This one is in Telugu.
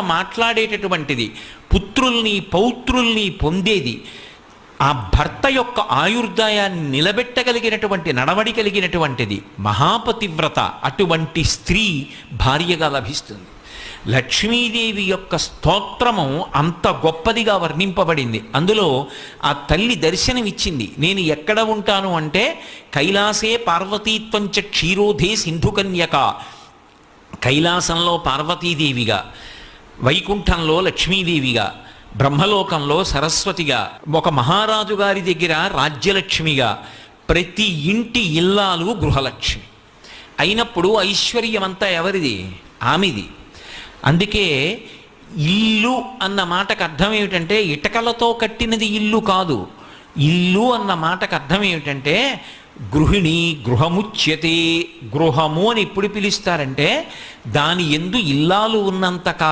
మాట్లాడేటటువంటిది పుత్రుల్ని పౌత్రుల్ని పొందేది ఆ భర్త యొక్క ఆయుర్దాయాన్ని నిలబెట్టగలిగినటువంటి నడవడి కలిగినటువంటిది మహాపతివ్రత అటువంటి స్త్రీ భార్యగా లభిస్తుంది. లక్ష్మీదేవి యొక్క స్తోత్రము అంత గొప్పదిగా వర్ణింపబడింది. అందులో ఆ తల్లి దర్శనమిచ్చింది. నేను ఎక్కడ ఉంటాను అంటే కైలాసే పార్వతీత్వంచ క్షీరోధే సింధుకన్యక కైలాసంలో పార్వతీదేవిగా. వైకుంఠంలో లక్ష్మీదేవిగా బ్రహ్మలోకంలో సరస్వతిగా ఒక మహారాజు గారి దగ్గర రాజ్యలక్ష్మిగా ప్రతి ఇంటి ఇల్లాలు గృహలక్ష్మి. అయినప్పుడు ఐశ్వర్యమంతా ఎవరిది? ఆమెది. అందుకే ఇల్లు అన్న మాటకు అర్థం ఏమిటంటే ఇటకలతో కట్టినది ఇల్లు కాదు. ఇల్లు అన్న మాటకు అర్థం ఏమిటంటే గృహిణి గృహముచ్యతే గృహము అని ఎప్పుడు పిలుస్తారంటే దాని ఎందు ఇల్లాలు ఉన్నంతకాలం